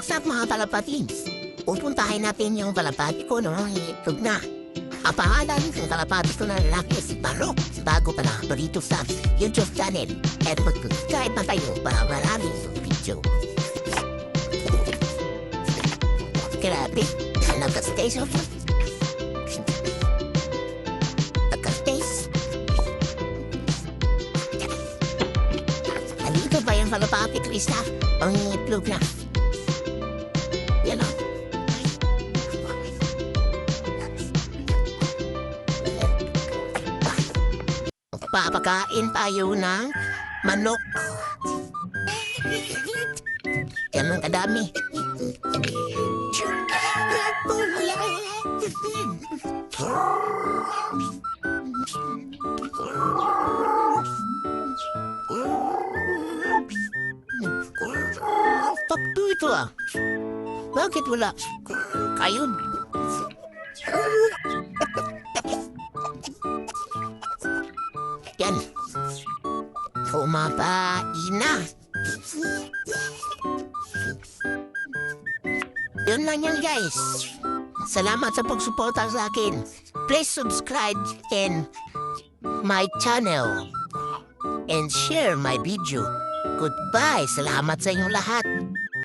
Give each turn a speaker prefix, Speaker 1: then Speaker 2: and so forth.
Speaker 1: Sa mga kalapatins, pupuntahin natin yung kalapati ko no, itlog na. Ang pangalan ng kalapati ko na lalaki si Barok. Bago pa lang ito dito sa YouTube channel. At mag-subscribe na kayo para maraming video. Grabe, nagka-station. Nagka-station. Nandito ba yung kalapati, Krista? Ang itlog na. Papakain tayo ng manok. Yan ang kadami. Takto ito ah. Bakit wala? Kayon. Yan. Kumapain na. Yun lang yan guys. Salamat sa pagsuporta sa akin. Please subscribe in my channel and share my video. Goodbye. Salamat sa inyong lahat.